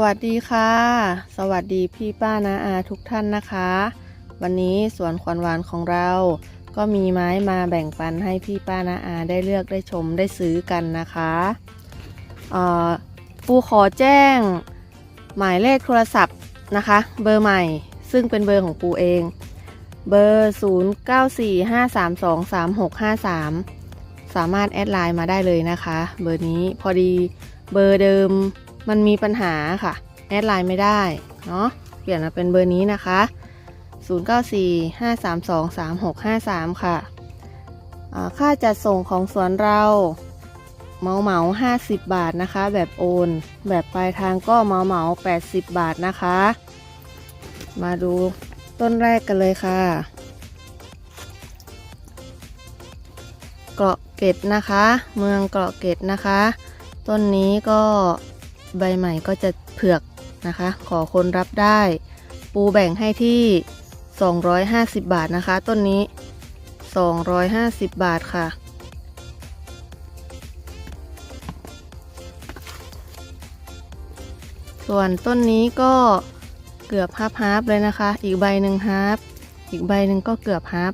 วัสดีค่ะ สวัสดีพี่ป้านาอาทุกท่านนะคะ วันนี้สวนขวัญหวานของเรา ก็มีไม้มาแบ่งปันให้พี่ป้านาอาได้เลือกได้ชมได้ซื้อกันนะคะปูขอแจ้ง หมายเลขโทรศัพท์นะคะ เบอร์ใหม่ซึ่งเป็นเบอร์ของปูเอง เบอร์ 0945323653 สามารถแอดไลน์มาได้เลยนะคะ เบอร์นี้พอดีเบอร์เดิม มันมีปัญหาค่ะ แอดไลน์ไม่ได้เนาะเปลี่ยนมาเป็นเบอร์นี้นะคะ 0945323653 ค่ะอ่าค่าจัดส่งของสวนเราเหมาเหมา50 บาทนะคะ แบบโอน แบบปลายทางก็เหมาเหมา80 บาทนะคะ มาดูต้นแรกกันเลยค่ะ เกาะเกร็ดนะคะ เมืองเกาะเกร็ดนะคะ ต้นนี้ก็ ใบใหม่ก็จะเผือกนะคะ ขอคนรับได้ ปูแบ่งให้ที่ 250 บาทนะคะ ต้นนี้ 250 บาทค่ะ ส่วนต้นนี้ก็เกือบฮับฮับเลยนะคะ อีกใบหนึ่งฮับอีกใบหนึ่งก็เกือบฮับ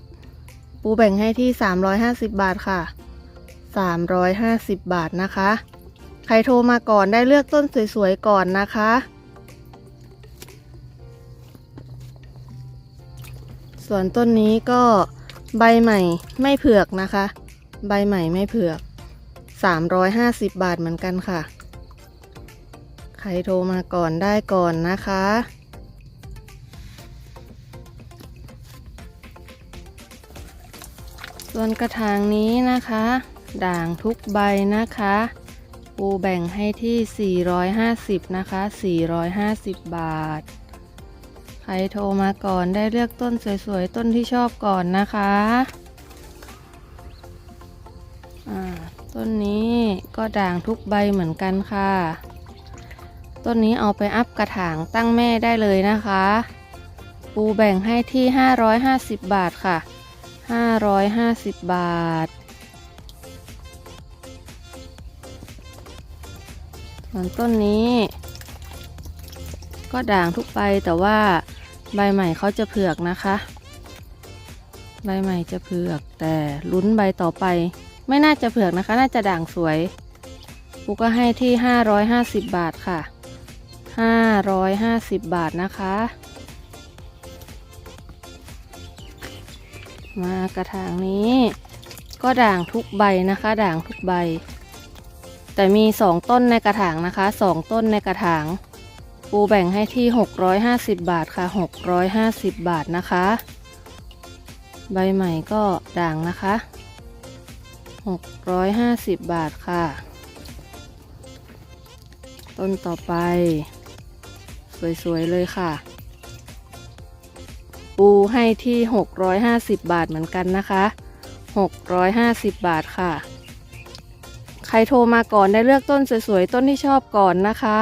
ปูแบ่งให้ที่ 350 บาทค่ะ 350 บาทนะคะ ใครโทรมาก่อนได้เลือกต้นสวยๆก่อนนะคะ ส่วนต้นนี้ก็ใบใหม่ไม่เผือกนะคะ ใบใหม่ไม่เผือก 350 บาทเหมือนกันค่ะ ใครโทรมาก่อนได้ก่อนนะคะส่วนกระถางนี้นะคะ ด่างทุกใบนะคะ ปูแบ่งให้ที่ 450 นะคะ 450 บาท ใครโทรมาก่อนได้เลือกต้นสวยๆ ต้นที่ชอบก่อนนะคะต้นนี้ก็ด่างทุกใบเหมือนกันค่ะ ต้นนี้เอาไปอัพกระถางตั้งแม่ได้เลยนะคะ ปูแบ่งให้ที่ 550 บาทค่ะ 550 บาท ส่วนต้นนี้ ก็ด่างทุกใบแต่ว่าใบใหม่เขาจะเผือกนะคะ ใบใหม่จะเผือก แต่ลุ้นใบต่อไป ไม่น่าจะเผือกนะคะ น่าจะด่างสวยปูก็ให้ที่ 550 บาทค่ะ 550 บาทนะคะ มากระถางนี้ ก็ด่างทุกใบนะคะ ด่างทุกใบ แต่มี 2 ต้นในกระถางนะคะ 2 ต้นในกระถาง ปูแบ่งให้ที่ 650 บาทค่ะ 650 บาทนะคะ ใบใหม่ก็ด่างนะคะ 650 บาทค่ะ ต้นต่อไป สวยๆเลยค่ะ ปูให้ที่ 650 บาทเหมือนกันนะคะ 650 บาทค่ะ ใครโทรมาก่อนได้เลือกต้นสวยๆต้นที่ชอบก่อนนะคะ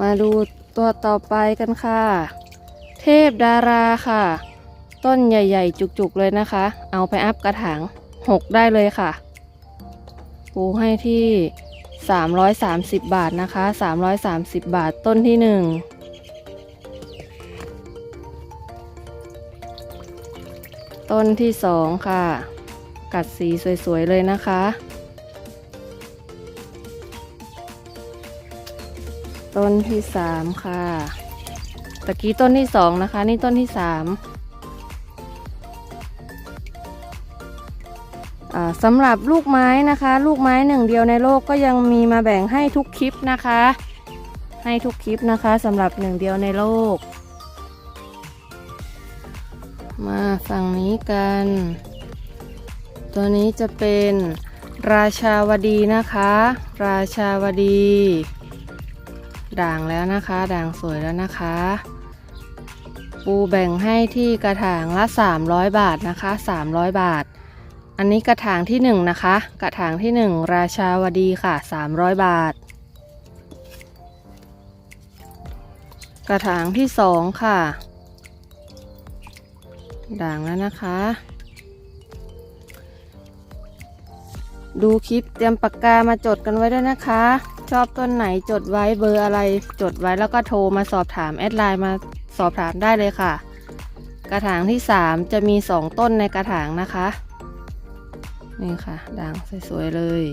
มาดูตัวต่อไปกันค่ะ เทพดาราค่ะ ต้นใหญ่ๆ จุกๆเลยนะคะ เอาไปอัพกระถาง6ได้เลยค่ะปูให้ที่ 330 บาทนะคะ 330 บาทต้นที่1ต้นที่สองค่ะ กัดสีสวย ๆ เลยนะคะ ต้นที่สามค่ะตะกี้ต้นที่สองนะคะ นี่ต้นที่สามสำหรับลูกไม้นะคะ ลูกไม้หนึ่งเดียวในโลกก็ยังมีมาแบ่งให้ทุกคลิปนะคะ ให้ทุกคลิปนะคะสำหรับหนึ่งเดียวในโลก มาฝั่งนี้กัน ตัวนี้จะเป็นราชาวดีนะคะ ราชาวดี ด่างแล้วนะคะ ด่างสวยแล้วนะคะ ปูแบ่งให้ที่กระถางละ 300 บาทนะคะ 300 บาท อันนี้กระถางที่1นะคะ กระถางที่ 1 ราชาวดีค่ะ 300 บาท กระถางที่ 2 ค่ะ ด่างแล้วนะคะ ดูคลิปเตรียมปากกามาจดกันไว้ด้วยนะคะ ชอบต้นไหนจดไว้เบอร์อะไร จดไว้แล้วก็โทรมาสอบถามแอดไลน์มาสอบถามได้เลยค่ะ กระถางที่ 3 จะมี 2 ต้นในกระถางนะคะ นี่ค่ะด่างสวยๆเลย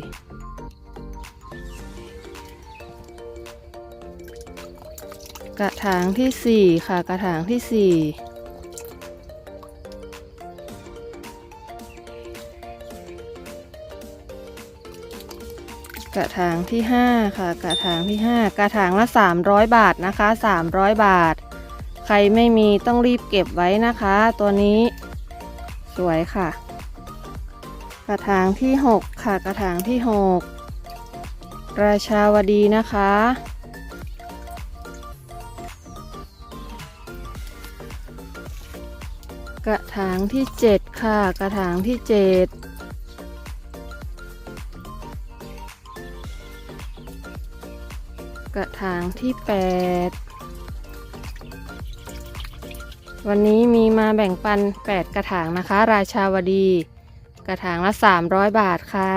กระถางทีสี่4 ค่ะ กระถางที่ 4 กระถางที่ 5 ค่ะ กระถางที่ 5 กระถางละ 300 บาทนะคะ 300 บาท ใครไม่มีต้องรีบเก็บไว้นะคะ ตัวนี้สวยค่ะ กระถางที่ 6 ค่ะ กระถางที่ 6 ราชาวดีนะคะ กระถางที่ 7 ค่ะ กระถางที่ 7างที่ 8 วันนี้มีมาแบ่งปัน 8 กระถางนะคะ ราชาวดี กระถางละ 300 บาทค่ะ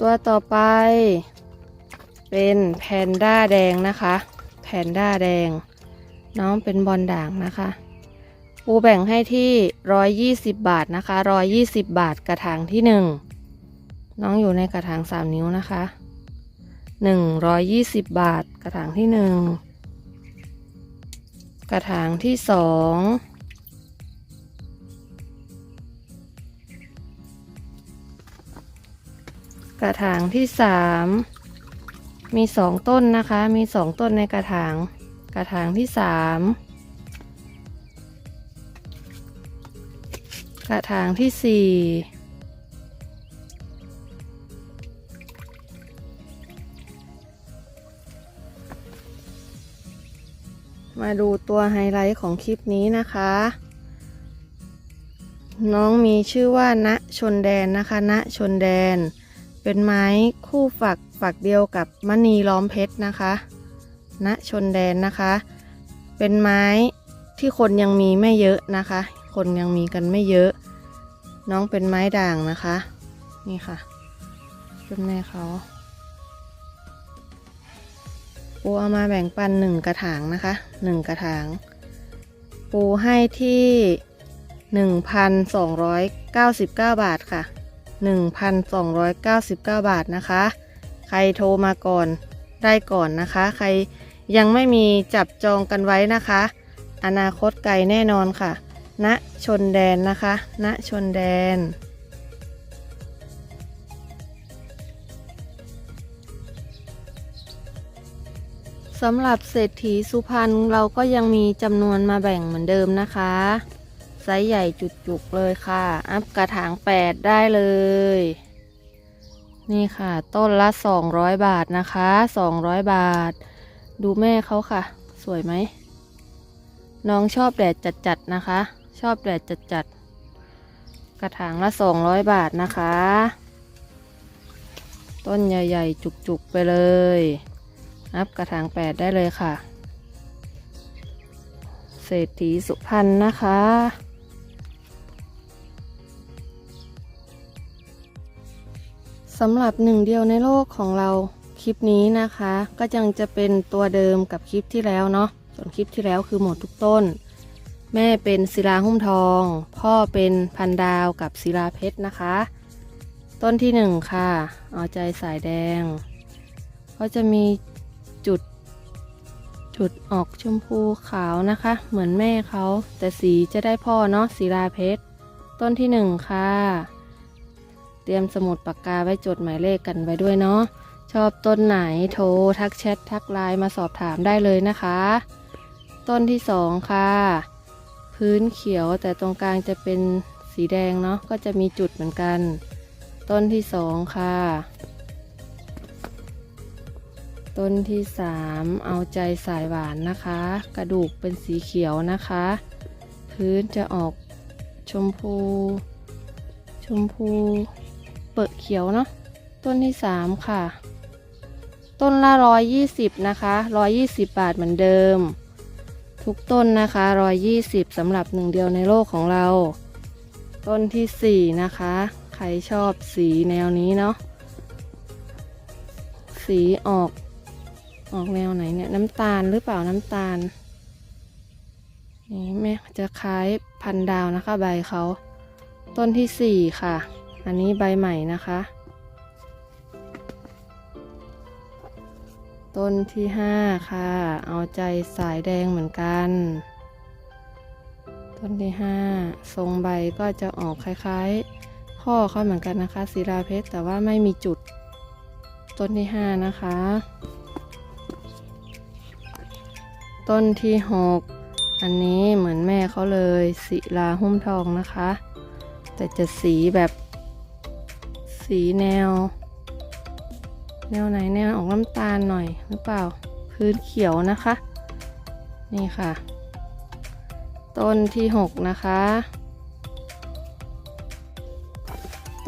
ตัวต่อไป เป็นแพนด้าแดงนะคะ แพนด้าแดง น้องเป็นบอลด่างนะคะปูแบ่งให้ที่ 120 บาทนะคะ 120 บาทกระถางที่ 1 น้องอยู่ในกระถาง 3 นิ้วนะคะ 120 บาท กระถางที่ 1 กระถางที่ 2 กระถางที่ 3 มี 2 ต้นนะคะ มี 2 ต้นในกระถาง กระถางที่ 3 กระถางที่ 4 ดูตัวไฮไลท์ของคลิปนี้นะคะ น้องมีชื่อว่าณชนแดนนะคะ ณชนแดน เป็นไม้คู่ฝักฝักเดียวกับมณีล้อมเพชรนะคะ ณชนแดนนะคะ เป็นไม้ที่คนยังมีไม่เยอะนะคะ คนยังมีกันไม่เยอะ น้องเป็นไม้ด่างนะคะ นี่ค่ะเป็นแม่เขา ปูเอามาแบ่งปันหนึ่งกระถางนะคะหนึ่งกระถาง ปูให้ที่หนึ่งพันสองร้อยเก้าสิบเก้าบาทค่ะหนึ่งพันสองร้อยเก้าสิบเก้าบาทนะคะ ใครโทรมาก่อนได้ก่อนนะคะ ใครยังไม่มีจับจองกันไว้นะคะ อนาคตไกลแน่นอนค่ะ ณชนแดนนะคะ ณชนแดน สำหรับเศรษฐีสุพรรณเราก็ยังมีจำนวนมาแบ่งเหมือนเดิมนะคะไซส์ใหญ่จุกๆเลยค่ะ อัพกระถาง8ได้เลย นี่ค่ะ ต้นละ200บาทนะคะ200บาท ดูแม่เขาค่ะ สวยไหม น้องชอบแดดจัดๆนะคะ ชอบแดดจัดๆ กระถางละ200บาทนะคะ ต้นใหญ่ๆ จุกๆ ไปเลย นับกระถาง8ได้เลยค่ะ เศรษฐีสุพรรณนะคะ สำหรับหนึ่งเดียวในโลกของเราคลิปนี้นะคะ ก็ยังจะเป็นตัวเดิมกับคลิปที่แล้วเนาะส่วนคลิปที่แล้วคือหมดทุกต้น แม่เป็นศิลาหุ้มทอง พ่อเป็นพันดาวกับศิลาเพชรนะคะ ต้นที่หนึ่งค่ะ เอาใจสายแดง ก็จะมี จุด จุดออกชมพูขาวนะคะ เหมือนแม่เขา แต่สีจะได้พ่อเนาะศิลาเพชร ต้นที่หนึ่งค่ะ เตรียมสมุดปากกาไว้จดหมายเลขกันไว้ด้วยเนาะชอบต้นไหนโทรทักแชททักไลน์มาสอบถามได้เลยนะคะ ต้นที่สองค่ะ พื้นเขียวแต่ตรงกลางจะเป็นสีแดงเนาะก็จะมีจุดเหมือนกัน ต้นที่สองค่ะ ต้นที่สามเอาใจสายหวานนะคะ กระดูกเป็นสีเขียวนะคะ พื้นจะออกชมพู ชมพู เปิดเขียวเนาะต้นที่สามค่ะ ต้นละร้อยยี่สิบนะคะร้อยยี่สิบบาทเหมือนเดิม ทุกต้นนะคะร้อยยี่สิบสำหรับหนึ่งเดียวในโลกของเรา ต้นที่สี่นะคะ ใครชอบสีแนวนี้เนาะสีออก ออกแนวไหนเนี่ย น้ำตาลหรือเปล่าน้ำตาล นี่แม่จะคล้ายพันดาวนะคะ ใบเขาต้นที่สี่ค่ะ อันนี้ใบใหม่นะคะ ต้นที่ห้าค่ะ เอาใจสายแดงเหมือนกัน ต้นที่ห้าทรงใบก็จะออกคล้ายๆ พ่อเขาเหมือนกันนะคะศิลาเพชรแต่ว่าไม่มีจุด ต้นที่ห้านะคะ ต้นที่หกอันนี้เหมือนแม่เขาเลยศิลาหุ้มทองนะคะ แต่จะสีแบบสีแนว แนวไหนแนวออกน้ำตาลหน่อยหรือเปล่า พื้นเขียวนะคะ นี่ค่ะ ต้นที่หกนะคะ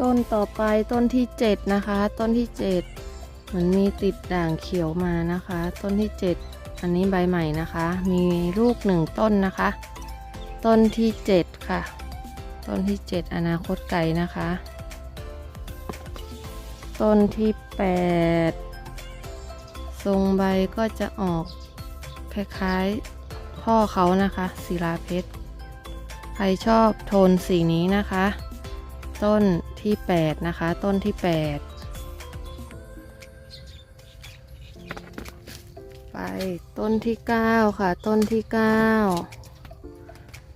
ต้นต่อไปต้นที่เจ็ดนะคะ ต้นที่เจ็ดเหมือนมีติดด่างเขียวมานะคะ ต้นที่เจ็ด อันนี้ใบใหม่นะคะ มีลูกหนึ่งต้นนะคะ ต้นที่เจ็ดค่ะ ต้นที่เจ็ดอนาคตไกลนะคะ ต้นที่แปดทรงใบก็จะออกคล้ายๆพ่อเขานะคะศิลาเพชร ใครชอบโทนสีนี้นะคะ ต้นที่ 8 นะคะ ต้นที่ 8 ไปต้นที่9ค่ะ ต้นที่9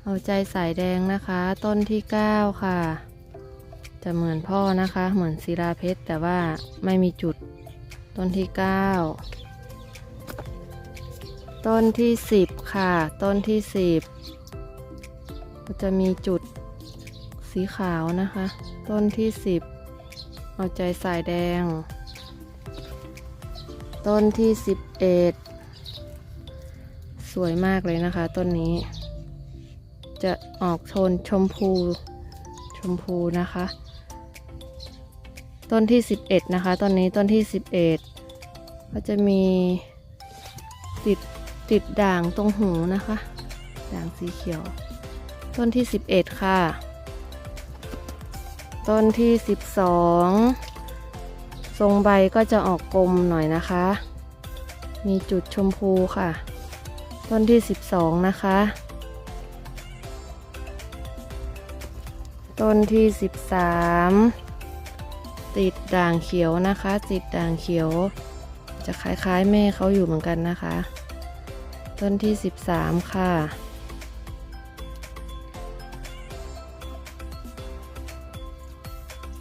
เอาใจสายแดงนะคะ ต้นที่9ค่ะ จะเหมือนพ่อนะคะ เหมือนศิลาเพชรแต่ว่าไม่มีจุดต้นที่9ต้นที่10ค่ะ ต้นที่10ก็จะมีจุดสีขาวนะคะ ต้นที่10เอาใจสายแดง ต้นที่11ส วยมากเลยนะคะต้นนี้ จะออกโทนชมพูชมพูนะคะ ต้นที่ 11 นะคะ ต้นนี้ต้นที่ 11 ก็จะมีติดติดด่างตรงหูนะคะ ด่างสีเขียว ต้นที่ 11 ค่ะ ต้นที่ 12 ทรงใบก็จะออกกลมหน่อยนะคะ มีจุดชมพูค่ะ ต้นที่ 12 นะคะ ต้นที่ 13 ติดด่างเขียวนะคะ ติดด่างเขียว จะคล้ายๆแม่เขาอยู่เหมือนกันนะคะ ต้นที่ 13 ค่ะ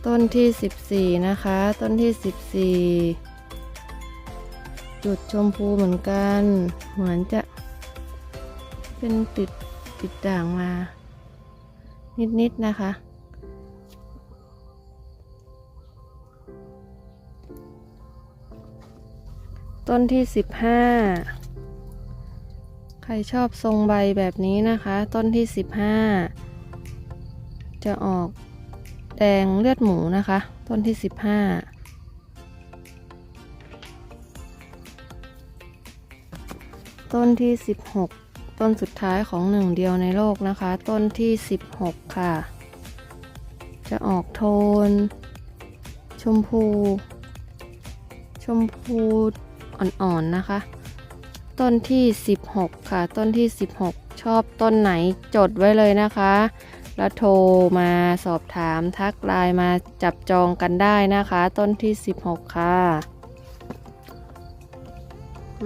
ต้นที่ 14 นะคะ ต้นที่ 14จุดชมพูเหมือนกัน เหมือนจะ เป็นติดติดด่างมา นิดๆนะคะ ต้นที่15ใครชอบทรงใบแบบนี้นะคะ ต้นที่15จะออกแดงเลือดหมูนะคะ ต้นที่15ต้นที่16 ต้นสุดท้ายของหนึ่งเดียวในโลกนะคะ ต้นที่ 16 ค่ะ จะออกโทน ชมพู ชมพูอ่อนๆนะคะ ต้นที่ 16 ค่ะ ต้นที่ 16 ชอบต้นไหนจดไว้เลยนะคะ แล้วโทรมาสอบถามทักไลน์มาจับจองกันได้นะคะ ต้นที่ 16 ค่ะ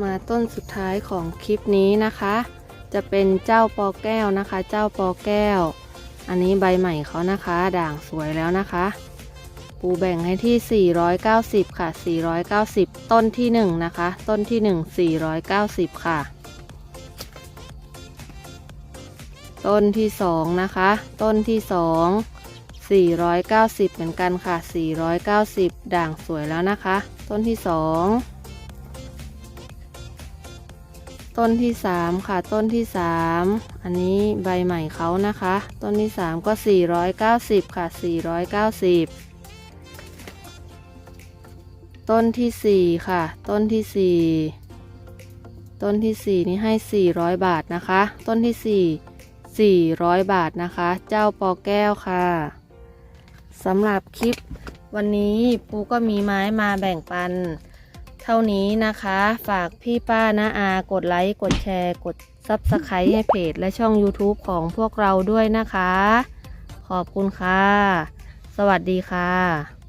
มาต้นสุดท้ายของคลิปนี้นะคะ จะเป็นเจ้าปอแก้วนะคะ เจ้าปอแก้ว อันนี้ใบใหม่เขานะคะ ด่างสวยแล้วนะคะ ปูแบ่งให้ที่ 490 ค่ะ 490 ต้นที่ 1 นะคะ ต้นที่ 1 490 ค่ะ ต้นที่ 2 นะคะ ต้นที่ 2 490 เหมือนกันค่ะ 490 ด่างสวยแล้วนะคะ ต้นที่ 2 ต้นที่3ค่ะ ต้นที่3อันนี้ใบใหม่เขานะคะ ต้นที่3ก็490ค่ะ490ต้นที่4ค่ะ ต้นที่4ต้นที่4นี่ให้400บาทนะคะ ต้นที่4 400บาทนะคะ เจ้าปอแก้วค่ะสำหรับคลิปวันนี้ปูก็มีไม้มาแบ่งปัน เท่านี้นะคะ ฝากพี่ป้านะอา กดไลค์ กดแชร์ กดซับสไครต์ให้เพจและช่อง YouTube ของพวกเราด้วยนะคะ ขอบคุณค่ะ สวัสดีค่ะ